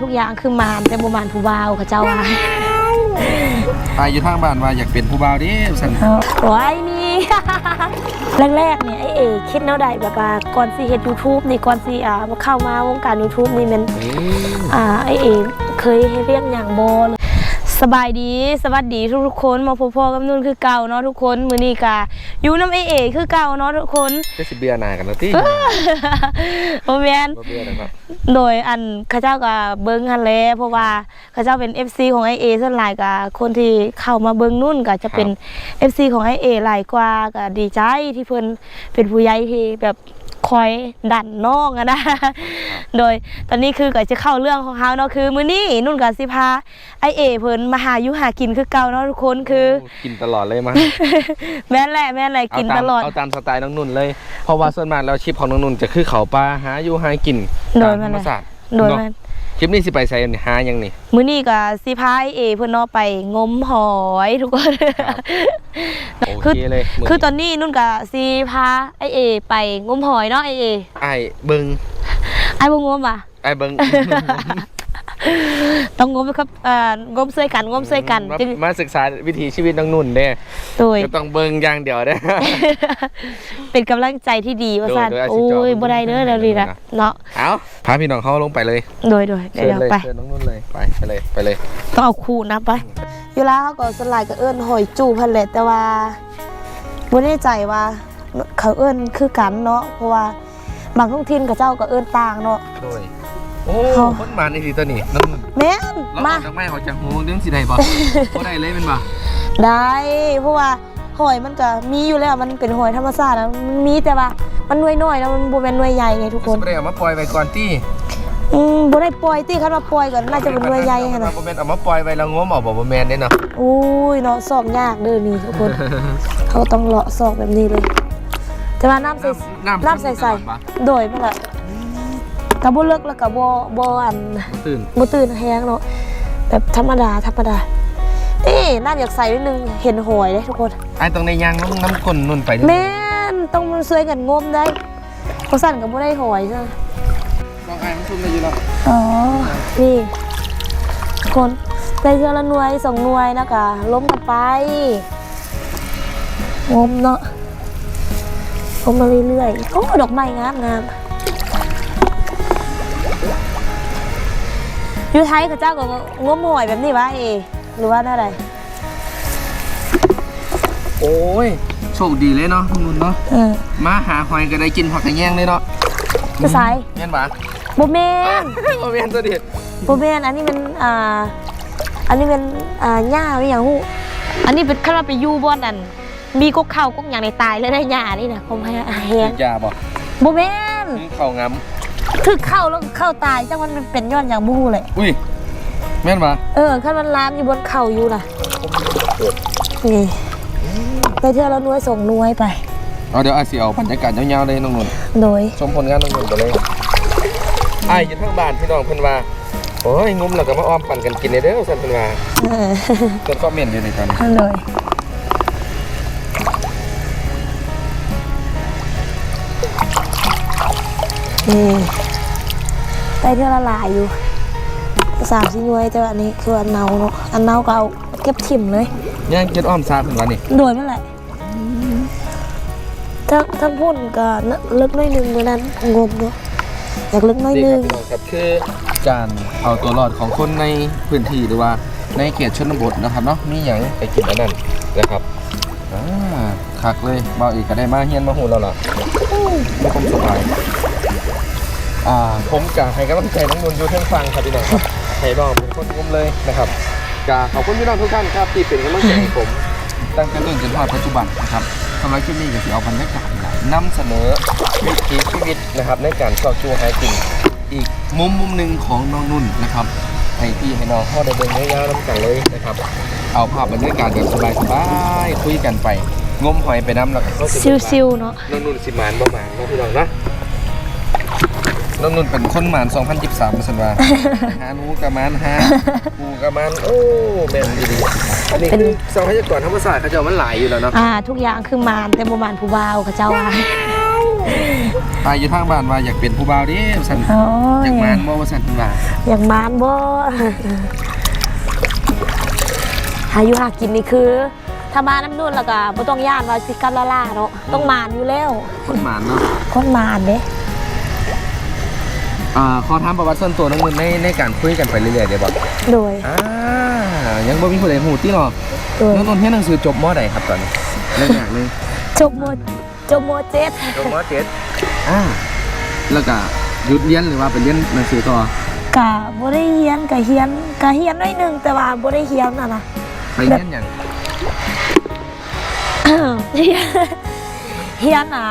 ทุกอย่างคือมานแต่บ่มานผู้บ่าวเขาเจ้าว่าไปอยู่ทางบ้านว่าอยากเป็นผู้บ่าวเดิสันโอ้ยนี่แรกๆเนี่ยไอเอคิดแนวใดแบบว่าก่อนสิเฮ็ด YouTube นี่ก่อนสิอ่าเข้ามาวงการ YouTube นี่แมันอ่าไอเอเคยเรียกอย่างโบเลย สบายดีสวัสดีทุกทุกๆคนมาพบพ่อกับนุ่นคือเก่าเนาะทุกคนมือนี้กะอยู่น้ำไอเอคือเก่าเนาะทุกคนก็สิเบื่อหนากันแล้วที่โอแมนบ่เบื่อนะครับโดยอันเข้าเจ้ากับเบิ้งฮันแหล้เพราะว่าเข้าเจ้าเป็น FC ของไอเอส่วนหลายกับคนที่เข้ามาเบิ้งนุ่นก็จะเป็น FC ของไอเอหลายกว่าก็ดีใจที่เพิ่นเป็นผู้ใหญ่ที่แบบคอยดันน้องอะนะ โดยตอนนี้คือก็จะเข้าเรื่องของเขาเนาะคือมื้อนี้นุ่นกับสิพาไอเอเพิ่นมาหาอยู่หากินคือเก่าเนาะทุกคนคือโกินตลอดเลยมั้งแม่นแหละแม่นแหละกินเาาตลอดเอาตามสไตล์น้องนุ่นเลยเพราะว่าส่วนมากแล้วชิปของน้องนุ่นจะคือเขาปลาหาอยู่หากินโดยตามมัธนรรมเลยศาสตร์โดยเนาะมันคลิปนี้สิไปใส่อันนี้หายังนี่มื้อนี้ก็สิพาไอเอเพิ่นเนาะไปงมหอยทุกคนโอเคเลยมื้คือตอนนี้นุ่นกับซีพาไอเอ ไปงมหอยเนาะไอเอไอ้เบิง ไอ้บงมอะไอ้เบิงต้องงมครับเอ่องมเสื้อกันงมเสื้อกันมาจึงมาศึกษาวิถีชีวิตน้องนุ่นเด้โดยจะต้องเบิงอย่างเดียวเด้ เป็นกำลังใจที่ดีว่าซั่นโดยโดยอาชีโอ้พจอ ยบ่ได้เด้อเดี๋ยวนี้นะเนาะเอาพาพี่น้องเขาลงไปเลยโดยโดยเดี๋ยวเชิญเลยไป เชิญน้องนุ่นเลยไปไปเลยไปเลย ต้องเอาคู่นะไปอยู่แล้วเขาก็สลายก็เอิ้นหอยจูพันแหละแต่ว่าบ่แน่ใจว่าเขาเอิ้นคือกันเนาะเพราะว่า บางท้องถิ่นกับเจ้าก็เอิ้นต่างเนาะ โดยโอ้เขา คนมาในทีตัวนี้น้องนุ่นแม่นเรามาออกจากไม้ออกจากหูเรื่องสิได้บ่ บ่ได้เลยเป็นบ่ได้เพราะว่าหอยมันก็มีอยู่แล้วมันเป็นหอยธรรมชาตินะมันมีแต่ว่ามันหน่วยน้อยนะมันบ่แม่นหน่วยใหญ่ไงทุกคนบ่ได้เอามาปล่อยไว้ก่อนที่อืมบ่ได้ปล่อยติคันว่าปล่อยก็น่าจะเป็นหน่วยใหญ่หั่นน่ะบ่แม่นเอามาปล่อยไว้แล้วงมเอาบ่บ่แม่นเด้เนาะ อุ้ยเนาะซอกยากเด้อนี่ทุกคน เขาต้องเลาะซอกแบบนี้เลย แต่ว่าน้ำใสน้ำน้ำใสๆโดยมันละก็บ่เลิกแล้วก็บ่บ่อันตื่นบ่ตื่นแฮงเนาะแบบธรรมดาธรรมดาเอ๊ะน้ำอยากใส่นิดนึงเห็นหอยเด้ทุกคน ไอ้ตรงในยางน้ำน้ำก้นนุ่นไปแม่นต้องมันช่วยกันงมได้เพราะสั่นก็บ่ได้หอยซะลองไอ้มันซุ่มได้อยู่แล้วอ๋อ นี่คนได้เทือละหน่วยสองหน่วยนะกะล้มกันไปงมเนาะ งมมาเรื่อยๆ โอ้ ดอกไม้งามงามอยู่ไทยเขาเจ้าก็งมหอยแบบนี้วะเอหรือว่าหน้าใดโอ้ย โชคดีเลยเนาะนุ่นเนาะมาหาหอยก็ได้กินผักกระแยงเลยเนาะจะใส่แม่นบ่โบแมนโบ่แม่นตัวเด็ดโบแมนอันนี้มันอ่า อันนี้เป็นอ่าหญ้าไม่อย่างหูอันนี้เป็นขั้นว่าไปยูบอนอัน มีกกเข้ากกอย่างในตายเลยได้หญ้านี่นะผมให้แหงยาบ่โบแมนเข้างํคือเข้าแล้วเข้าตายจังมันเป็นย้อนอย่างบูเลย อุ้ยแม่นบ่เออขั้นมันลามอยู่บนเข่าอยู่นะนี่ไปเทื่อแล้วน้วยส่งน้วยไปเอาเดี๋ยวอาสิเอาบรรยากาศยาวๆเลยน้องนุ่นโดยชมผลงานน้องนุ่นไปเลยไอ้อยู่ทางบ้านพี่น้องเพิ่นว่าโอ้ยงุ้มแล้วก็มาอ้อมปั่นกันกินเลยเด้อซั่นเพิ่นว่าเออเพิ่นคอมเมนต์อยู่ในตอนนี้โดย นี่ไปเทื่อละลายอยู่สามสี่หน่วยแต่ว่าอันนี้คืออันเนาเนาะอันเนาก็เอาเก็บถิ่มเลยย่างเจ็ดอ้อมซาเพิ่นว่านี่โดยนั่นแหละถ้าถ้าพูดก็น่ะลึกหน้อยหนึงเหมือนนั้นงมเนาะอยากลึกหน้อยหนี่นึครับงพี่น้องครับคือการเอาตัวรอดของคนในพื้นที่หรือว่าในเขตชนบทนะครับเนาะมีหยังไปกินอันนั้นนะครับอ่าคักเลยบ่าวอีกก็ได้มาเฮียนมาหูแล้วล่ะมีความสบาย อ่าผมกะให้กำลังใจน้องนนท์อยู่เทั้งฟังครับพี่น้องครับให้น้องเป็นคนงมเลยนะครับกะขอบคุณพี่น้องทุกท่านครับที่เป็นกำลังใจให้ผม ตั้งแต่ต้นจนถึงปัจจุบันนะครับสำหรับคลิปนี้ก็จะเอาบรรยากาศนะนำเสนอวิถีชีวิตนะครับในการชอบชูหากินอีกมุมมุมหนึ่งของน้องนุ่นนะครับให้พี่ให้น้องเข้าได้เดินยาวๆน้ำกันเลยนะครับ เอาภาพบรรยากาศแบบสบายๆคุยกันไป งมหอยไปน้ำแล้วก็เข้าสู่ซิวๆเนาะ น้องนุ่นสิหมานบ่หมานบ่พี่น้องนะ น้องนุ่นเป็นคนหมาน2023มาสันว่า หาหนูกะมานหาปูกะมานโอ้แม่นดีๆอันนี้คือทรัพยากรธรรมศาสตร์เขาเจะมันหลายอยู่แล้วเนาะอ่า ทุกอย่างคือมานแต่บ่มานผู้บ่าวเขาเจ้าว่าไปอยู่ทางบ้านว่าอยากเป็นผู้บ่าวเดิสันโอ้อยยากมานบ่ว่าสันว่าอยากมานบ่หาอยู่หากินนี่คือถ้ามาน้ำนุ่นแล้วก็บ่ต้องย่านว่าสิกลับละล่าเนาะต้องมานอยู่แล้วคนหมานเนาะคนมานเด้ อ่าขอถามประวัติส่วนตัวน้องเงินในในการคุยกันไปเรื่อยๆเดี๋ยวบอกโดย อ่ายังบ่มีผู้ใดหูติเนาะโดย น้องนนท์เรียนหนังสือจบมอใดครับตอนนี้เรื่องอย่างหนึงจบโมจบโมเจ็ดจบมเจ็ดอ่าแล้วก็หยุดเรียนหรือว่าไปเรียนหนังสือต่อกะบ่ได้เฮียนกะเฮียนกะเฮียนหน้อยหนึงแต่ว่าบ่ได้เฮียนน่ะนะ ไปเรียนอย่างเฮียนเฮียนอ่า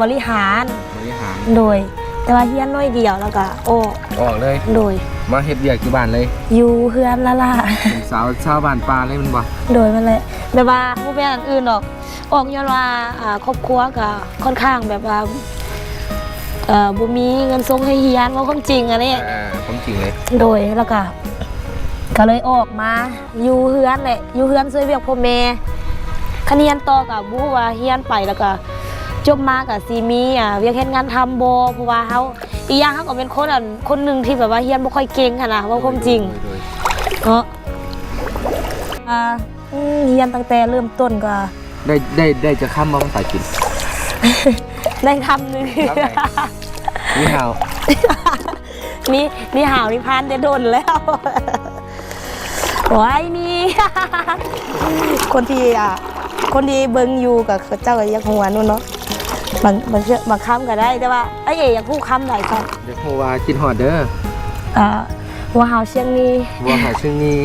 บริหารบริหาร โดย แต่ว่าเฮียนน้อยเดียวแล้วก็โอ้ออกเลย โดย มาเฮ็ดเวียกอยู่บ้านเลยอยู่เฮือนละล่ะเป็นสาวชาวบ้านปลาเลยมันบ่โดยมันเลยแบบว่าบ่เป็นอันอื่นหรอก ออกย้อนว่าอ่าครอบครัวก็ค่อนข้างแบบว่าเอ่อบ่มีเงินส่งให้เฮียนว่าความจริงอันนี้อ่าผมจริงเลยโดยแล้วก็ก็เลยออกมาอยู่เฮือนแหละอยู่เฮือนช่วยเวียกพ่อแม่คะเนียนต่อกับบูว่าเฮียนไปแล้วก็ จบมากับซีมีอะเวียกเฮ็ดงานทำโบเพราะว่าเฮาอีกอย่างเฮาก็เป็นคนอะคนหนึงที่แบบว่าเฮียนบ่ค่อยเก่งค่ะนะว่าความจริงโดยเนาะอ่าอืมเฮียนตั้งแต่เริ่มต้นก็ ได้ได้ได้จะข้ามมาภาษาอังกฤษได้คำหนึงครับไหนนี่ฮาวนี่นี่หาวนี่พานจะโดนแล้วว้ายนี่คนที่อะคนที่เบิ่งอยู่กับเจ้าก็อยักหัวนู่นเนาะ บางบางเชื่อบางคำก็ได้แต่ว่าไอ้เอ๋อยากพูดคำไหนก่อนเดี๋ยวผมว่าคิดฮอดเด้ออ่าหัวหาวเชียงนี้ว่าหาชื่อนี้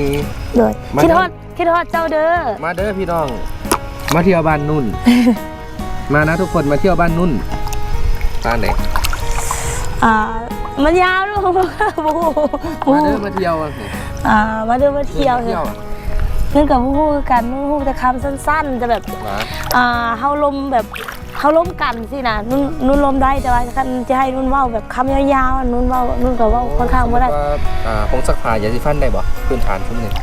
เลยมาคิดฮอดคิดฮอดเจ้าเด้อมาเด้อพี่น้อง มาเที่ยวบ้านนุ่น มานะทุกคนมาเที่ยวบ้านนุ่นบ้านไหนอ่ามันยาวลูกบูมาเด้อมาเที่ยวอะสิอ่ามาเดินมาเที่ยวมาเที่ยวอะนึกกับผู้พูดกันนุ่นพูดแต่คำสั้นๆจะแบบหมาอ่าเฮาลมแบบ เฮาลมกันสินะนุ่นนุ่นลมได้แต่ว่าคันจะให้นุ่นเว้าแบบคำยาวๆอะนุ่นเว้านุ่นก็เว้าค่อนข้างบ่ได้สมมุติว่าอ่าผงซักผ้ายาสีฟันได้บ่พื้นฐานชุดหนึ่ง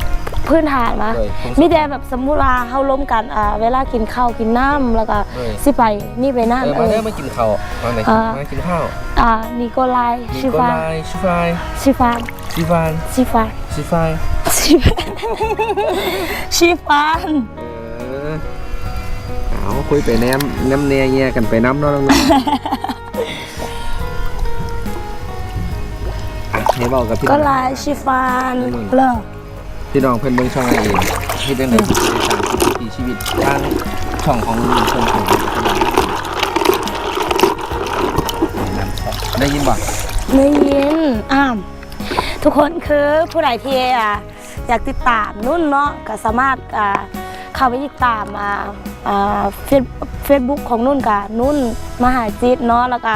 พื้นฐานมาเลยผงซักมีแต่แบบสมมุติว่าเฮาลมกันอ่าเวลากินข้าวกินน้ำแล้วก็เลยสิไปนี่ไปนั่นเออเอมาอเด้อมากินข้าวมาไหนอ่ามากินข้าวอ่านิโคลายมีชิโกฟาไลชิฟายชิฟานชิฟานชิฟานชิฟายชิฟานชิฟานเออเอา คุยไปแนมน้ำเนียเงียกันไปน้ำเนาะน้องๆให้บากับพี่ก็องลายชิฟานเลิกพี่น้องเพื่อนเบิ่งช่องอะไรเองที่ได้ในตามวิถีชีวิตทางช่องของลุงเพื่อนของได้ยินบ่ได้ยินอ่ามทุกคนคือผู้ใดที่อะอยากติดตามนุ่นเนาะก็สามารถอ่าเข้าไปติดตามอ่า เฟซเฟซบุ๊กของนุ่นกับนุ่นมหาจิตเนาะแล้วก็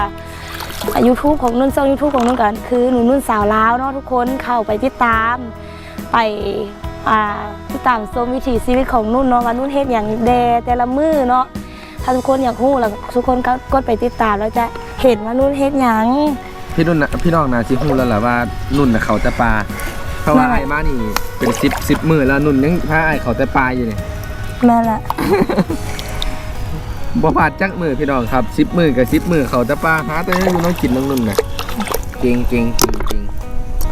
ยูทูบของนุ่นช่องยูทูบของนุ่นกันคือหนูนุ่นสาวลาวเนาะทุกคนเข้าไปติดตาม ไปอ่าติดตามชมวิถีชีวิตของนุ่นเนาะว่านุ่นเฮ็ดอย่างแดแต่ละมือเนาะถ้าทุกคนอยากรู้แล้วทุกคนก็กดไปติดตามแล้วจะเห็นว่านุ่นเฮ็ดหยังพี่นุ่นน่ะพี่น้องน่ะสิฮู้แล้วล่ะว่านุ่นน่ะเขาแต่ปลาเพราะว่านั่นแหละไอ้มานี่เป็น10 10มื้อแล้วนุ่นยังพาไอ้เขาแต่ปลาอยู่นี่ แม่นแหละบ่พลาดจักมื้อพี่น้องครับ10มื้อกับ10มื้อเขาแต่ปลาหาแต่อยู่น้องกินน้องนุ่นน่ะเก่งเก่งจริงจริง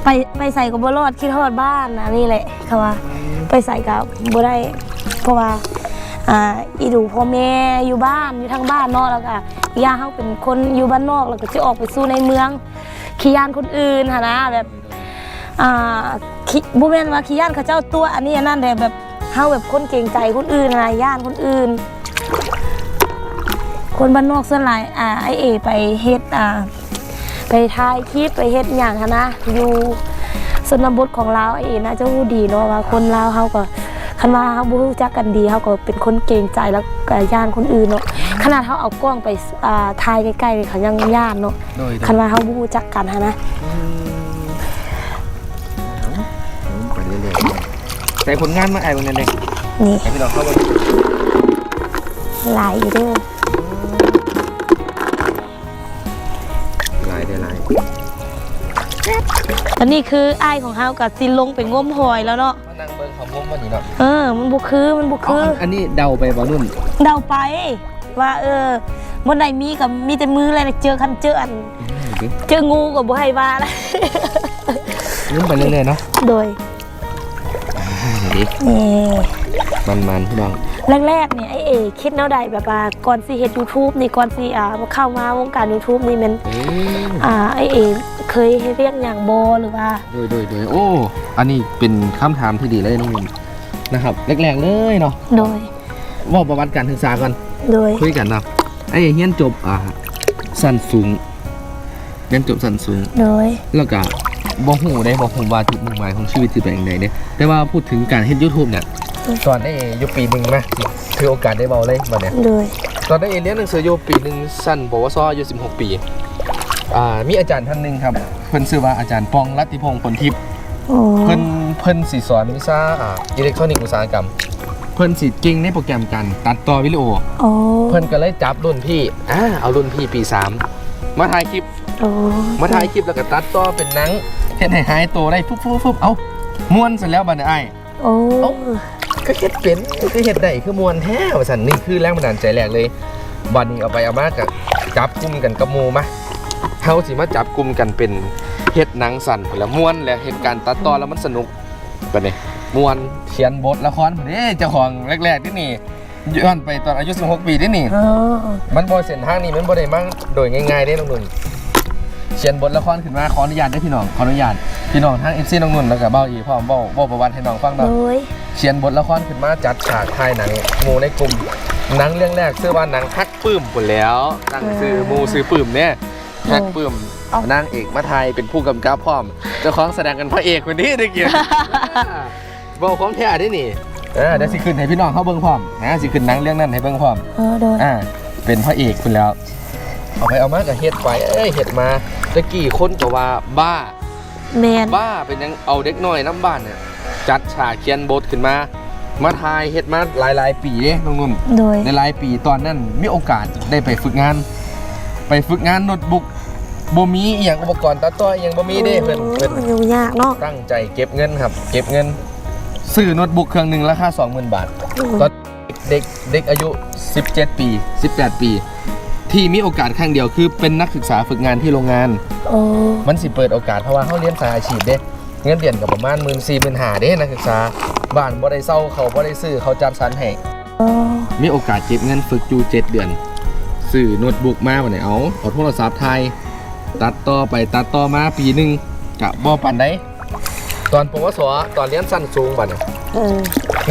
ไปไปใส่กับบรอดคิดทอดบ้านนะนี่แหละเขาว่า ไปใส่กับบ่ได้เพราะว่าอ่าอีดูพ่อแม่อยู่บ้านอยู่ทางบ้านเนอกแล้วก็อีกย่าเขาเป็นคนอยู่บ้านนอกแล้วก็จะออกไปสู้ในเมืองขี้ยานคนอื่นหะนะแบบอ่าขี้บ่แม่นว่าขี้ยานเขาเจ้าตัวอันนี้อันนั้นแต่แบบ เฮาแบบคนเกรงใจคนอื่นนะย่านคนอื่น คนบ้านนอกส่วนหลายอ่าไอเอไปเฮ็ดอ่าไปถ่ายคลิปไปเฮ็ดอย่างหั้นนะอยู่สนบทของลาวไอ้น่าจะรู้ดีเนาะว่าคนลาวเขาก็คันว่าเขาบ่รู้จักกันดีเขาก็เป็นคนเกรงใจแล้วก็ย่านคนอื่นเนาะขนาดเขาเอากล้องไปอ่าถ่ายใกล้ๆนี่เขายังย่านเนาะโดยคันว่าเขาบ่รู้จักกันหั้นนะ อืม ๆแต่ผลงานมาไอ้บางนั้นเด้นี่ให้พี่น้องเข้ามาหลายอยู่เด้อหลายได้หลายอันนี้คืออ้ายของเฮากับสิลงไปงมหอยแล้วเนาะมานั่งเบิ่งเขางมวันนี้เนาะเออ มันบ่คือมันบ่คืออันนี้เดาไปบ่นุ่นเดาไป ว่าเออบ่ได้มีกับมีแต่มือเลยนะเจอคันเจออัน เจองูก็บ่ให้ว่าแล้วลุ้มไปเรื่อยๆเนาะโดย นี่นี่มันๆพี่น้องแรกๆเนี่ยไอเอคิดแนวใดแบบว่าก่อนสิเฮ็ด YouTube นี่ก่อนสิอ่าเข้ามาวงการ YouTube นี่แมันเอ้ยอ่าไอเอเคยเฮ็ดเรียกอย่างบ่หรือว่าโดยโดยโดยโอ้อันนี้เป็นคำถามที่ดีเลยน้องมินนะครับแรกๆเลยเนาะโดยว่าประวัติการศึกษาก่อนโดยคุยกันเนาะไอ้เฮียนจบอ่าสั้นสูงเรียนจบสั้นสูงโดยแล้วก็ บ่ฮู้ได้บ่ฮู้ว่าจุดมุ่งหมายของชีวิตสิเป็นจังไดเด้แต่ว่าพูดถึงการเฮ็ด YouTube เนี่ยตอนได้อยู่ปีหนึงนะคือโอกาสได้เว้าเลยบัดเนี่ยโดยตอนได้เรียนหนังสืออยู่ปีหนึงสั้นปวสอายุ16 ปีอ่ามีอาจารย์ท่านหนึงครับเพิ่นชื่อว่าอาจารย์ปองรัตติพงศ์ผลทิพย์โอ้เพิ่นเพิ่นสิสอนวิชาอ่าอิเล็กทรอนิกส์อุตสาหกรรม เพิ่นสิเก่งในโปรแกรมการตัดต่อวิดีโอโอ้เพิ่นก็เลยจับรุ่นพี่อ่าเอารุ่นพี่ปี 3 มาถ่ายคลิปโอ้ มาถ่ายคลิปแล้วก็ตัดต่อเป็นหนังเฮ็ดให้หายตัวได้ปุ๊บปุ๊บปุ๊บเอ้าม่วนเสร็จแล้วบัดนี้อ้ายโอ้เอ้าก็เฮ็ดเป็นก็เฮ็ดได้คือม่วนแท้ว่าซั่นนี่คือแรงบันดาลใจแรกเลยบัดนี้เอาไปเอามาก็จับกลุ่มกันกับหมู่มาเฮาสิมาจับกลุ่มกันเป็นเฮ็ดหนังสั้นพุ่นละม่วนและเหตุการณ์ตัดต่อแล้วมันสนุกบัดนี้ม่วนเขียนบทละครพุ่นเด้เจ้าของแรกๆที่นี่ย้อนไปตอนอายุ 16 ปีที่นี่โอ้มันบอเส้นทางนี้มันบ่ได้มั่งโดยง่ายๆได้น้องนุ่น เขียนบทละครขึ้นมาขออนุญาตได้อพี่น้องขออนุญาตพี่น้องทาง FC น้องนุ่นแล้วก็เบ้าอีพร้อมเบ้าเบ้าประวัติให้น้องฟังโดเนาะยเขียนบทละครขึ้นมาจัดฉากถ่ายหนังหมู่ในกลุ่มหนังเรื่องแรกชื่อว่าหนังฮักปื้มพุ่นแล้วตั้งชื่อหมู่ชื่อปื้มเนี่ยฮักปื้มนางเอกมาไทยเป็นผู้กำกับพร้อมเจ้าของแสดงกันพระเอกคนนี้ได้เกียรติบอกของแท้ได้นี่เออเดี๋ยวสิขึ้นให้พี่น้องเขาเบิ่งพร้อมนะสิขึ้นหนังเรื่องนั้นให้เบิ่งพร้อมเออโดยอ่าเป็นพระเอกคุณแล้ว เอาไปเอามากับเฮ็ดไปเอ้ยเฮ็ดมาตะกี้คนก็ว่าบ้า แมนบ้าเป็นยังเอาเด็กน้อยน้ำบ้านเนี่ยจัดฉากเขียนบทขึ้นมา มาทายเฮ็ดมาหลายหลายๆปีเด้น้องนุ่นโดยในหลายปีตอนนั้นมีโอกาสได้ไปฝึกงาน ไปฝึกงานโน้ตบุ๊กบ่มีอหย่างอุปกรณ์ตัดต่ออหย่างบ่มีเด้เพิ่นเพิ่นโอ้ยุ่งยากเนาะตั้งใจเก็บเงินครับ เก็บเงินซื้อโน้ตบุ๊กเครื่องหนึงราคา20,000 บาทตอนเด็กเด็กอายุ 17 ปี 18 ปี ที่มีโอกาสครั้งเดียวคือเป็นนักศึกษาฝึกงานที่โรงงาน โอ้มันสิเปิดโอกาสเพราะว่าเขาเรียนสายอาชีพเด้เงินเดือนกับประมาณ1 4 0 0 0 0หาเด้นักศึกษาบ้านบ่ได้เศร้าเขาบ่ได้ซื้อเขาจัดสรรให้โอ้มีโอกาสเก็บเงินฝึกอยู่7เดือนซื้อโน้ตบุ๊กมาวันไหนเอาเอาโทรศัพท์ไทยตัดต่อไปตัดต่อมาปีหนึงกะบ่ปานใดตอนปวสตอนเรียนสั้นสูงบัดเนี่ยเออ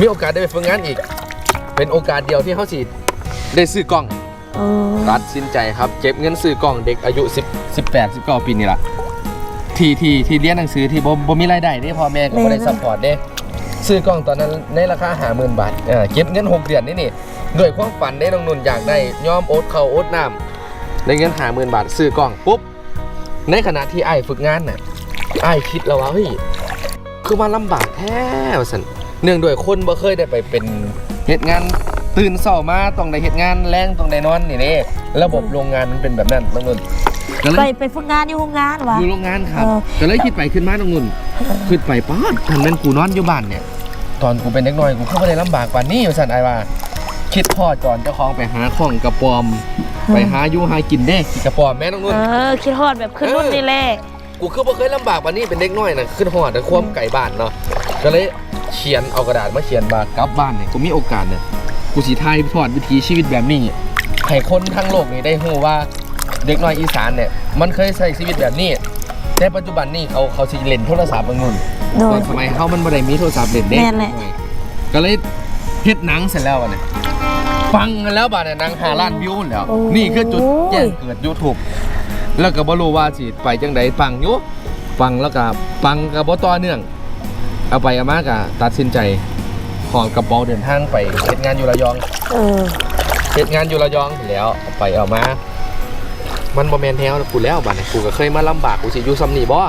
มีโอกาสได้ไปฝึกงานอีก เป็นโอกาสเดียวที่เขาสิได้ซื้อกล้อง โอ้ตัดสินใจครับ เก็บเงินซื้อกล้องเด็กอายุ10 18 19ปีนี่ล่ะที่ที่ที่เรียนหนังสือที่บ่บ่มีรายได้เด้พ่อแม่ก็บ่ได้ซัพพอร์ตเด้ซื้อกล้องตอนนั้นในราคา50,000บาทเออเก็บเงิน 6 เดือนนี่นี่ด้วยความฝันได้น้องนุ่นอยากได้ยอมโอ๊ตข้าวโอ๊ตน้ำได้เงิน50,000บาทซื้อกล้องปุ๊บในขณะที่อ้ายฝึกงานน่ะอ้ายคิดแล้วว่าเฮ้ยคือว่าลำบากแท้ว่าซั่นเนื่องด้วยคนบ่เคยได้ไปเป็นเฮ็ดงาน ตื่นเช้ามาต้องได้เฮ็ดงานแรงต้องได้นอนนี่เด้ระบบโรงงานมันเป็นแบบนั้นน้องนุ่นก็เลไปยไปฝึกงานอยู่โรงงานวะ อยู่โรงงานครับเออ ก็เลยคิดไปขึ้นมาน้องนุ่นคิดไปป๊าดทันนั้นกูนอนอยู่บ้านเนี่ย ตอนกูเป็นเด็กน้อยกูเข้าไม่ได้ลำบากกว่านี้อยู่สันไอายว่า คิดพ่อจอนเจ้าของไปหาของกระปอม ไปหาอยู่หากินเด้ขี่กระปอมแม่น้องเอนุ่นอคิดฮอดแบบขึ้นรุ่นนี่แหละกูคือบ่เคยลำบากกว่านี้เป็นเด็กน้อยนะขึ้นหอดแต่ความไก่บ้านเนาะก็เลยเขียนเอากระดาษมาเขียนบากลับบ้านเนี่ยกูมีโอกาสเนี่ย กูสีไทยทอดวิถีชีวิตแบบนี้ให้คนทั้งโลกนี่ได้รู้ว่าเด็กน้อยอีสานเนี่ยมันเคยใช้ชีวิตแบบนี้ แต่ปัจจุบันนี่เขาเขาสิเล่นโทรศัพท์บางนุ่นโดตยอนสมัยเขามันบ่ได้มีโทรศัพท์เล่นเด้แม่นแหละ ก็เลยเฮ็ดหนังเสร็จแล้วอะเนี่ยฟังกันแล้วบาดเนี่ยหนังหาล้านวิวแล้วนี่คือจุดแจ้งเกิด YouTube แล้วก็บ่รู้ว่าสิไปจังไดปังอยู่ฟังแล้วก็ปังก็บ่ต่อเนื่อง เอาไปเอามาก็ตัดสินใจ ขอกระเป๋าเดินทางไปเฮ็ดงานอยู่ระยองเออเฮ็ดงานอยู่ระยองถึงแล้วเอาไปเอามา มันบ่แม่นแถวกูแล้วบัดนี้กูก็เคยมาลำบากกูสิอยู่ซ้ำนี่บ่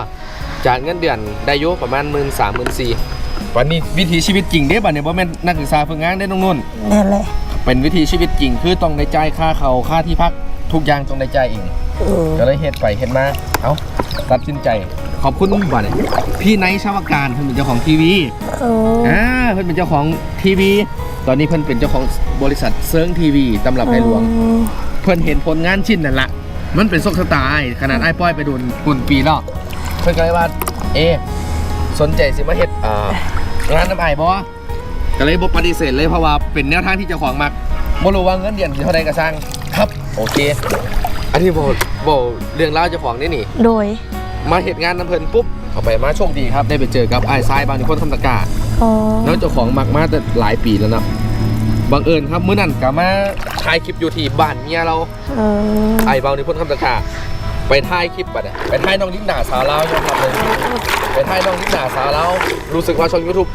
จากเงินเดือนได้อยู่ประมาณ13,000 14,000วันนี้วิถีชีวิตจริงเด้บัดนี้บ่แม่นนักศึกษาฝึกงานได้น้องนุ่นนั่นแหละเป็นวิถีชีวิตจริงคือต้องได้จ่ายค่าเขาวค่าที่พักทุกอย่างต้องได้จ่ายเองเออก็เลยเฮ็ดไปเฮ็ดมาเอ้าตัดสินใจ ขอบคุณบัดนี้พี่ไนท์ชาวการเพิ่นเป็นเจ้าของทีวีเอออ่าเพิ่นเป็นเจ้าของทีวี ตอนนี้เพิ่นเป็นเจ้าของบริษัทเซิร์งทีวีตำรับในหลวง เพิ่นเห็นผลงานชิ้นนั่นละมันเป็นโชคชะตาอ้ายขนาดไอ้ายป้อยไปโดนปุ่นปีแล้วเพิ่นก็เลยว่า เอะสนใจสิมาเฮ็ดอ่างานน้ำไอ้ายบ่ก็เลยบ่ปฏิเสธเลยเพราะว่าเป็นแนวทางที่เจ้าของมักบ่รู้ว่าเงินเดือนสิเท่าใดก็สร้างครับ โอเค อันนี้บ่บ่เรื่องราวเจ้าของนี่นี่ โดย มาเหตุงานน้ำเพลินปุ๊บเอาไปมาโชคดีครับได้ไปเจอกับไอ้ทรายบางคนคำตะกร้าอ๋อแล้วเจ้าของมักมาแต่หลายปีแล้วนะบังเอิญครับมื้อนั้นก็มาถ่ายคลิปอยู่ที่บ้านเมียเราเออไอ้เบานิพนธ์คำตะกร้าไปถ่ายคลิปบัดเนี่ยไปถ่ายน้องลิ้นหนาสาวเรายอมรับเลยไปถ่ายน้องลิ้นหนาสาวเรารู้สึกว่าช่องยูทูบ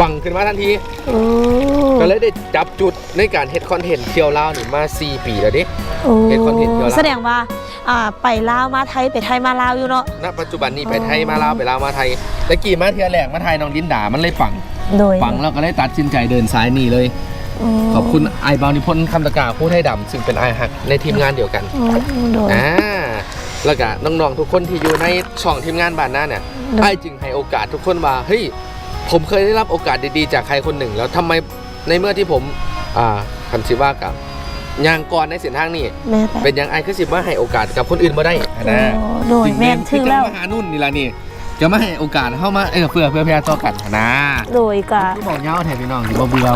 ปังขึ้นมาทันที โอ้ก็เลยได้จับจุดในการเฮ็ดคอนเทนต์เที่ยวลาวนี่มา 4 ปีแล้วดิโอ้เห็นคอนเทนต์เยอะละแสดงว่าอ่าไปลาวมาไทยไปไทยมาลาวอยู่เนาะ ณปัจจุบันนี้ไปไทยมาลาวไปลาวมาไทยตะกี้มาเที่ยวแรกมาถ่ายน้องลิ้นดามันเลยปังโดยปังแล้วก็ได้ตัดสินใจเดินสายนี่เลยขอบคุณไอบาวนิพนธ์คำตะกาผู้ไทยดำซึ่งเป็นไอฮักในทีมงานเดียวกัน โอ้โดย อ่าแล้วก็น้องๆทุกคนที่อยู่ในช่องทีมงานบ้านหน้าเนี่ยโดย ไอจึงให้โอกาสทุกคนว่าเฮ้ย ผมเคยได้รับโอกาสดีๆ จากใครคนหนึ่ง แล้วทำไมในเมื่อที่ผมอ่าคำสิว่ากับยางกรในเส้นทางนี้แม่แต่เป็นยังไอคือสิว่าให้โอกาสกับคนอื่นมาได้นะโอ้โดยแม่นถึงแล้วมาหานุ่นนี่ละนี่จะมาให้โอกาสเข้ามาเออเพื่อเพื่อพยาต่อกันนะโดยกะที่บอกเย้าแทนพี่น้องที่บ่เบื่อ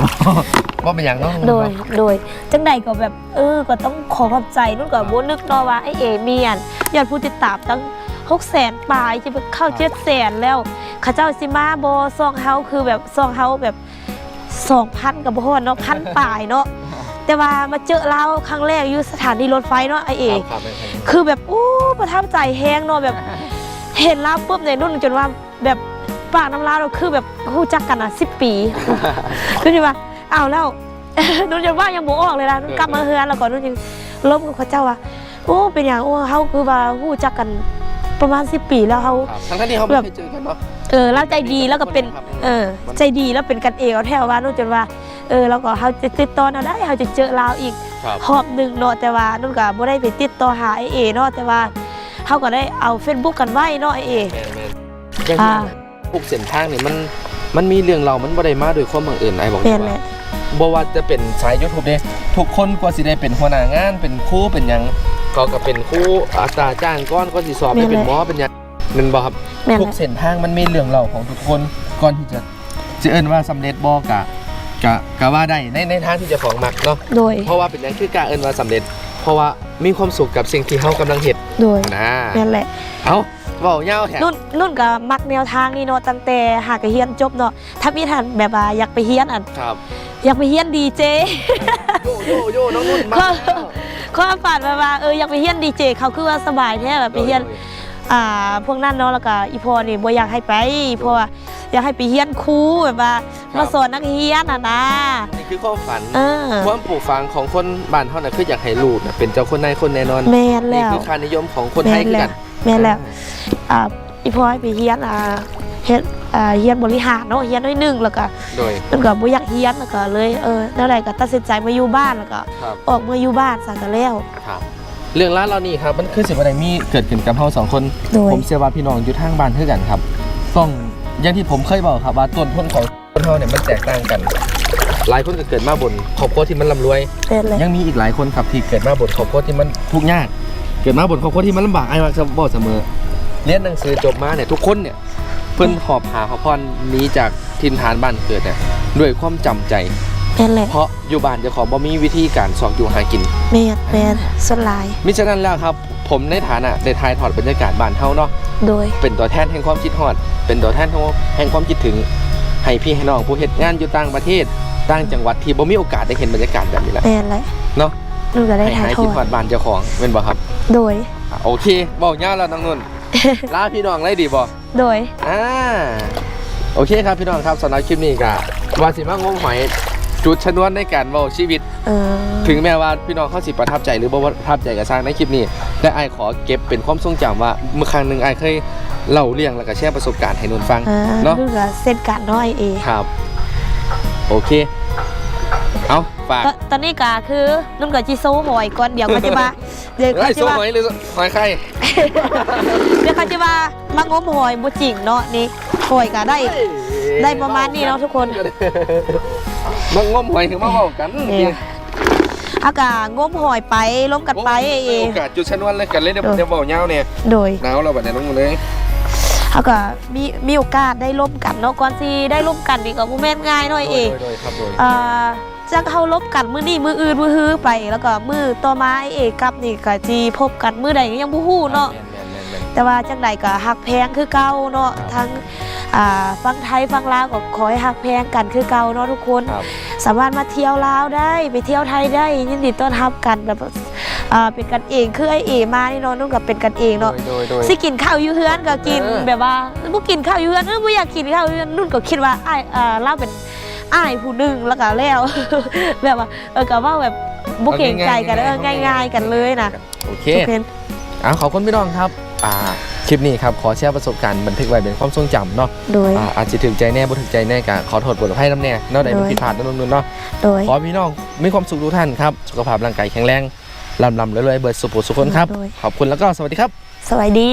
ว่าเป็นอย่างน้องโดยโดยจังใดก็แบบเออก็ต้องขอขอบใจนุ่นกับโบนึกเนาะว่าไอเอเมียนยอดผู้ติดตามตั้งหกแสนปลายจะไปเข้าเจ็ดแสนแล้ว เข้าเจ้าซิมาโบซองเฮาคือแบบซองเฮาแบบสองพันกับพ่อเนาะพันปลายเนาะแต่ว่ามาเจอเราครั้งแรกอยู่สถานีรถไฟเนาะไอเอครับครับครับคือแบบโอ้ประทับใจแฮงเนาะแบบเห็นลาวปุ๊บในยนุ่นจนว่าแบบปากน้ำลาวเราคือแบบรู้จักกันอะสิปีนุ่นจะว่าอ้าวแล้วนุ่นจะว่ายังโบออกเลยนะนุ่นกลับมาเฮือนแล้วก็นุ่นยังล้มกับเขาเจ้าว่าโอ้เป็นอย่างโอ้เขาคือว่ารู้จักกัน ประมาณสิปีแล้วเขาครับทั้งที่เขาไม่เคยเจอกันเนาะเออแล้วใจดีแล้วก็เป็นเออใจดีแล้วเป็นกันเองเอาแถวว่านุ่นจนว่าเออแล้วก็เขาจะติดต่อเราได้เขาจะเจอเราอีกครับหอบหนึ่งเนาะแต่ว่านุ่นก็บ่ได้ไปติดต่อหาไอเอเนาะแต่ว่าเขาก็ได้เอาเฟซบุ๊กกันไว้เนาะไอเอแมนแมนอย่างอ่าที่พวกเส้นทางนี่มันมันมีเรื่องเรามันบ่ได้มาโดยความบังเอิญไอ้บอกแม่นว่าแหละบ่ว่าจะเป็นสายยูทูบเนี่ยทุกคนกว่าสิได้เป็นหัวหน้างานเป็นครูเป็นหยัง ก็ก็เป็นครูอัตราจ้างก้อนก็สิสอบได้เป็นหมอเป็นหยังแมันบ่ครับแม่น ทุกแหละเส้นทางมันมีเรื่องเล่าของทุกคนก่อนที่จะจะเอิ้นว่าสำเร็จบ่กะกะกะว่าได้ในในทางที่เจะของมักเนาะโดย เพราะว่าเป็นหยังคือการเอิ้นว่าสำเร็จ เพราะว่ามีความสุขกับสิ่งที่เฮากำลังเฮ็ดโดยนะนั่นแหละเอ้าเว้าเยาวแท้ นุ่นนุ่นก็มักแนวทางนี้เนาะตั้งแต่หากเฮียนจบเนาะถ้ามีท่านแบบว่าอยากไปเฮียนอัน ครับอยากไปเฮียนดีเจ โยโยโยน้องนุ่นมาก็ ความฝันแบบว่าเอออยากไปเฮียนดีเจเขาคือว่าสบายแท้แบบไปเฮียนอ่าพวกนั้นเนาะแล้วก็อีพอนี่บ่อยากให้ไปเพราะว่าอยากให้ไปเฮียนครูแบบว่ามาสอนนักเรียนอะนะนี่คือความฝันเออ ความปลูกฝังของคนบ้านเฮาน่ะคืออยากให้ลูกน่ะเป็นเจ้าคนนายคนแน่นอนแม่นนี่แล้วคือค่านิยมของคนไทยคือกัน แม่นแล้วอ่าอีพอให้ไปเฮียนอ่าเฮ็ด อ่าเฮียนบริหารเนาะเฮียนน้อยหนึงแล้วก็โดย มันก็บ่อยากเฮียนแล้วก็เลยเออแล้วไรก็ตัดสินใจมาอยู่บ้านแล้วก็ ครับ ออกมาอยู่บ้านซะก็แล้ว ครับเรื่องราวเรานี่ครับมันคือสิบ่ได้มีเกิดขึ้นกับเฮาสองคน โดย ผมเชื่อว่าพี่น้องอยู่ทางบ้านคือกันครับต้องอย่างที่ผมเคยบอกครับว่าต้นทุนของคนเฮาเนี่ยมันแตกต่างกัน หลายคนก็เกิดมาบนครอบครัวที่มันร่ำรวย เป็นเลยยังมีอีกหลายคนครับที่เกิดมาบนครอบครัวที่มันทุกข์ยาก เกิดมาบนครอบครัวที่มันลำบากไอ้ว่าจะบอกเสมอเรียนหนังสือจบมาเนี่ยทุกคนเนี่ย เพิ่นหอบหาหอบพรหนีจากทินฐานบ้านเกิดเนี่ยด้วยความจำใจ เป็นเลยเพราะอยู่บ้านเจ้าของบ่มีวิธีการสอกอยู่หากินแม่นแม่นส่วนหลาย มิฉะนั้นแล้วครับ ผมในฐานะได้ถ่ายทอดบรรยากาศบ้านเฮาเนาะ โดย เป็นตัวแทนแห่งความคิดฮอด เป็นตัวแทนแห่งความคิดถึง ให้พี่ให้น้องผู้เฮ็ดงานอยู่ต่างประเทศ ต่างจังหวัดที่บ่มีโอกาสได้เห็นบรรยากาศแบบนี้แหละแม่นเลยเนาะนุ่นก็ได้ให้ถ่ายให้ทอคิดฮอดดบ้านเจ้าของเป็นบ่ครับโดย อะโอเคบอกยาวแล้วน้องนุ่น ลาพี่น้องเลยดีบ่โดย อ่าโอเคครับพี่น้องครับสำหรับคลิปนี้ก็ว่าสิมางมหอยจุดชนวนในการเว้าชีวิต เออถึงแม้ว่าพี่น้องเขาสิประทับใจหรือบ่ประทับใจกับสร้างในคลิปนี้และไอายขอเก็บเป็นความทรงจำว่าเมื่อครั้งหนึ่งไอายเคยเล่าเรื่องแล้วก็แชร์ประสบการณ์ให้นนฟังอ่าเนาะนุ่นก็เส้นกันน้อยเอครับ โอเค เอา ฝากตตอนนี้ก็คือนุ่นก็จิโซ่หอยก่อนเดี๋ยวเขาจะมาเดี๋ยวเฮ้เขายจะสู้มาหอยหรือหอยไข่เดี๋ยวเขาจะมามางมหอยบ่จริงเนาะนี่หอยก็ได้ ได้ประมาณนี้เนาะทุกคน มางมหอยถึงมาเว้ากันเนี่ยอากาง้มหอยไปล้มกันไปไอเอโอกาสจุดชนวนเลยกันเลยเดี๋ยวเออ เดี๋ยวเบาเงาเนี่ยโดย หนาวเราแบบนี้น้องหมดเลยเขาก็มีมีโอกาสได้ร่วมกันเนาะก่อนสิได้ร่วมกันนี่ก็บ่แม่นง่ายเนาะไอ้เอโดยโดยครับโดย อ่า จังเฮาลบกันมื้อนี้มื้ออื่นมื้อฮื้อไป แล้วก็มื้อต่อมาไอ้เอกลับนี่ก็สิพบกันมื้อใดก็ยังบ่ฮู้เนาะแม่นแม่นแม่นแต่ว่าจังใดก็ฮักแพงคือเก่าเนาะครับทั้งอ่าฟังไทยฟังลาวก็ขอให้ฮักแพงกันคือเก่าเนาะทุกคนครับสามารถมาเที่ยวลาวได้ไปเที่ยวไทยได้ยินดีต้อนรับกันแบบอ่าเป็นกันเองคือไอ้เอมานี่เนาะนุ่นกับเป็นกันเองโดเนาะยโดยโดยสิกินข้าวอยู่เฮือนก็กินเออแบบว่าบ่กินข้าวอยู่เฮือนเออบ่อยากกินข้าวอยู่เฮือนนุ่นก็คิดว่าอ้ายเอ่อเราเป็น อ้ายผู้หนึงแล้วก็แล้ว แบบว่าเออก็ว่าแบบบ่เกรงใจกันเออง่าย ๆ กันเลยนะโอเคทุกเพนอ่าขอบคุณพี่น้องครับอ่าคลิปนี้ครับขอแชร์ประสบการณ์บันทึกไว้เป็นความทรงจำเนาะโดย อ่าอาจจะถึงใจแน่บ่ถึงใจแน่ก็ขอโทษบทให้น้ำแน่เนาะใดมันโดยผิดพลาดนั่นนู่นเนาะโดยขอให้พี่น้องมีความสุขทุกท่านครับสุขภาพร่างกายแข็งแรงลำลำเรื่อยๆเบิดสุขสุขคนครับโดยขอบคุณแล้วก็สวัสดีครับ สวัสดี